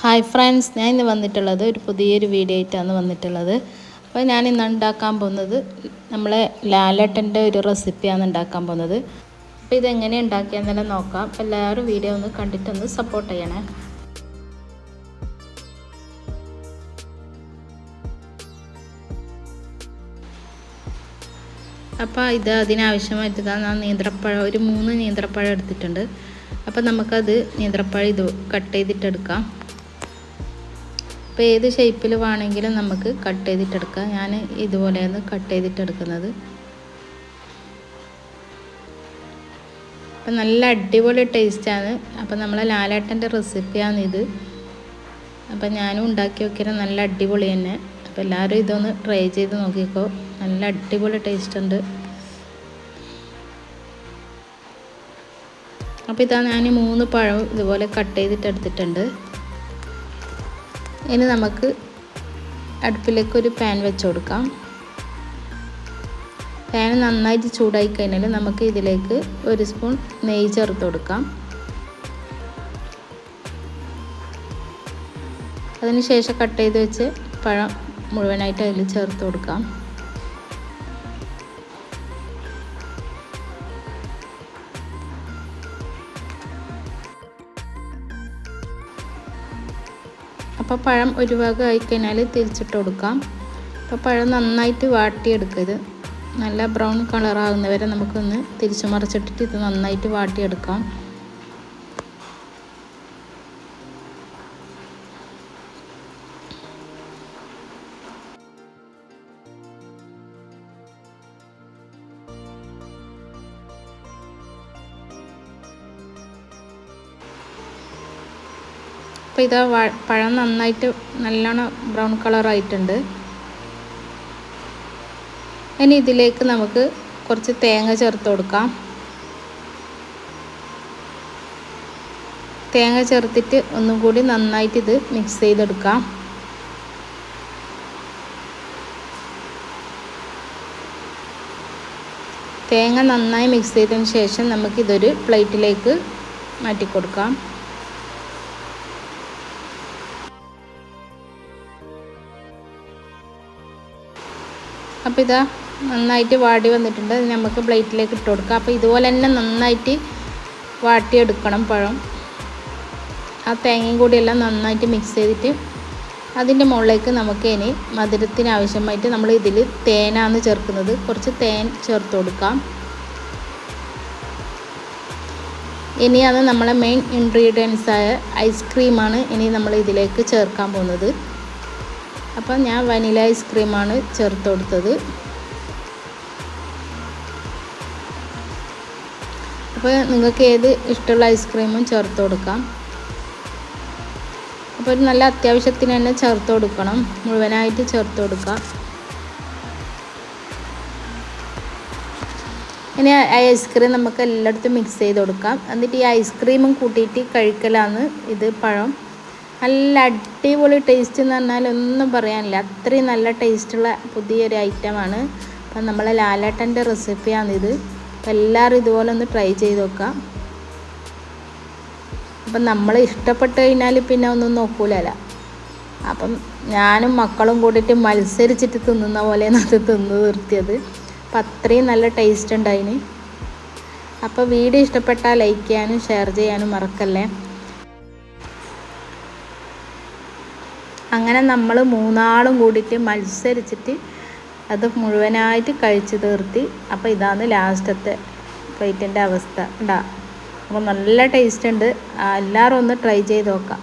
Hi friends ഞാൻ ഇന്ന് വന്നിട്ടുള്ളത് ഒരു പുതിയൊരു വീഡിയോ ആയിട്ടാണ് വന്നിട്ടുള്ളത്. അപ്പോൾ ഞാൻ ഇന്ന് ഉണ്ടാക്കാൻ പോകുന്നത് നമ്മളെ ലാലട്ടന്റെ ഒരു റെസിപ്പിയാണ് ഉണ്ടാക്കാൻ പോകുന്നത്. അപ്പോൾ ഇതെങ്ങനെ ഉണ്ടാക്കിയെന്നെല്ലാം നോക്കാം. അപ്പോൾ എല്ലാവരും വീഡിയോ ഒന്ന് കണ്ടിട്ടൊന്ന് സപ്പോർട്ട് ചെയ്യണേ. അപ്പോൾ ഇത് അതിനാവശ്യമായിട്ട് ഞാൻ നീന്തപ്പഴം ഒരു മൂന്ന് നീന്തപ്പഴം എടുത്തിട്ടുണ്ട്. അപ്പോൾ നമുക്കത് നീന്തപ്പഴം ഇത് കട്ട് ചെയ്തിട്ടെടുക്കാം. അപ്പോൾ ഏത് ഷേപ്പിൽ വേണമെങ്കിലും നമുക്ക് കട്ട് ചെയ്തിട്ടെടുക്കാം. ഞാൻ ഇതുപോലെയാണ് കട്ട് ചെയ്തിട്ടെടുക്കുന്നത്. അപ്പം നല്ല അടിപൊളി ടേസ്റ്റാണ് അപ്പം നമ്മളെ ലാലേട്ടന്റെ റെസിപ്പിയാണ് ഇത്. അപ്പം ഞാനും ഉണ്ടാക്കി നോക്കിയാൽ നല്ല അടിപൊളി തന്നെ. അപ്പോൾ എല്ലാവരും ഇതൊന്ന് ട്രൈ ചെയ്ത് നോക്കിക്കോ. നല്ല അടിപൊളി ടേസ്റ്റ് ഉണ്ട്. അപ്പോൾ ഇതാ ഞാൻ മൂന്ന് പഴം ഇതുപോലെ കട്ട് ചെയ്തിട്ട് എടുത്തിട്ടുണ്ട് ഇനി നമുക്ക് അടുപ്പിലേക്ക് ഒരു പാൻ വെച്ച് കൊടുക്കാം പാൻ നന്നായിട്ട് ചൂടായി കഴിഞ്ഞാൽ നമുക്ക് ഇതിലേക്ക് ഒരു സ്പൂൺ നെയ്യ് ചേർത്ത് കൊടുക്കാം അതിനുശേഷം കട്ട് ചെയ്ത് വെച്ച് പഴം മുഴുവനായിട്ട് അതിൽ ചേർത്ത് കൊടുക്കാം അപ്പോൾ പഴം ഒരു ഭാഗം ആയിക്കഴിഞ്ഞാൽ തിരിച്ചിട്ട് കൊടുക്കാം. അപ്പോൾ പഴം നന്നായിട്ട് വാട്ടിയെടുക്കരുത്. നല്ല ബ്രൗൺ കളറാകുന്നവരെ നമുക്കൊന്ന് തിരിച്ചു മറിച്ചിട്ടിട്ട് ഇത് നന്നായിട്ട് വാട്ടിയെടുക്കാം. അപ്പോൾ ഇതാ പഴം നന്നായിട്ട് നല്ലോണം ബ്രൗൺ കളറായിട്ടുണ്ട് ഇനി ഇതിലേക്ക് നമുക്ക് കുറച്ച് തേങ്ങ ചേർത്ത് കൊടുക്കാം. തേങ്ങ ചേർത്തിട്ട് ഒന്നും കൂടി നന്നായിട്ട് ഇത് മിക്സ് ചെയ്തെടുക്കാം. തേങ്ങ നന്നായി മിക്സ് ചെയ്തതിന് ശേഷം നമുക്കിതൊരു പ്ലേറ്റിലേക്ക് മാറ്റി കൊടുക്കാം അപ്പോൾ ഇതാ നന്നായിട്ട് വാടി വന്നിട്ടുണ്ട്. നമുക്ക് പ്ലേറ്റിലേക്ക് ഇട്ട് കൊടുക്കാം. അപ്പോൾ ഇതുപോലെ തന്നെ നന്നായിട്ട് വാട്ടിയെടുക്കണം പഴം. ആ തേങ്ങയും കൂടിയെല്ലാം നന്നായിട്ട് മിക്സ് ചെയ്തിട്ട് അതിന്റെ മുകളിലേക്ക് നമുക്ക് ഇനി മധുരത്തിന് ആവശ്യമായിട്ട് നമ്മൾ ഇതിൽ തേനാണ് ചേർക്കുന്നത്. കുറച്ച് തേൻ ചേർത്ത് കൊടുക്കാം. ഇനി അത് നമ്മളെ മെയിൻ ഇൻഗ്രീഡിയൻസായ ഐസ്ക്രീമാണ് ഇനി നമ്മൾ ഇതിലേക്ക് ചേർക്കാൻ പോകുന്നത്. അപ്പം ഞാൻ വനില ഐസ്ക്രീമാണ് ചേർത്ത് കൊടുത്തത് അപ്പോൾ നിങ്ങൾക്ക് ഏത് ഇഷ്ടമുള്ള ഐസ്ക്രീമും ചേർത്ത് കൊടുക്കാം അപ്പോൾ ഒരു നല്ല അത്യാവശ്യത്തിന് തന്നെ ചേർത്ത് കൊടുക്കണം മുഴുവനായിട്ട് ചേർത്ത് കൊടുക്കാം ഇനി ഐസ്ക്രീം നമുക്ക് എല്ലായിടത്തും മിക്സ് ചെയ്ത് കൊടുക്കാം എന്നിട്ട് ഈ ഐസ്ക്രീമും കൂട്ടിയിട്ട് കഴിക്കലാണ് ഇത് പഴം. നല്ല അടിപൊളി ടേസ്റ്റ് എന്ന് പറഞ്ഞാൽ ഒന്നും പറയാനില്ല. അത്രയും നല്ല ടേസ്റ്റുള്ള പുതിയൊരു ഐറ്റമാണ് അപ്പം നമ്മളെ ലാലേട്ടന്റെ റെസിപ്പിയാണിത് അപ്പം എല്ലാവരും ഇതുപോലെ ഒന്ന് ട്രൈ ചെയ്ത് നോക്കാം. അപ്പം നമ്മൾ ഇഷ്ടപ്പെട്ട് കഴിഞ്ഞാൽ പിന്നെ ഒന്നും നോക്കൂലല്ല. അപ്പം ഞാനും മക്കളും കൂടിയിട്ട് മത്സരിച്ചിട്ട് തിന്നുന്ന പോലെയാണ് അത് തിന്ന് നിർത്തിയത് അപ്പം അത്രയും നല്ല ടേസ്റ്റ് ഉണ്ടായിന്. അപ്പോൾ വീഡിയോ ഇഷ്ടപ്പെട്ടാൽ ലൈക്ക് ചെയ്യാനും ഷെയർ ചെയ്യാനും മറക്കല്ലേ. അങ്ങനെ നമ്മൾ മൂന്നാളും കൂടിയിട്ട് മത്സരിച്ചിട്ട് അത് മുഴുവനായിട്ട് കഴിച്ചു തീർത്തി. അപ്പോൾ ഇതാണ് ലാസ്റ്റത്തെ പ്ലേറ്റിന്റെ അവസ്ഥ. ഉണ്ടാ അപ്പോൾ നല്ല ടേസ്റ്റ് ഉണ്ട്. എല്ലാവരും ഒന്ന് ട്രൈ ചെയ്ത് നോക്കാം.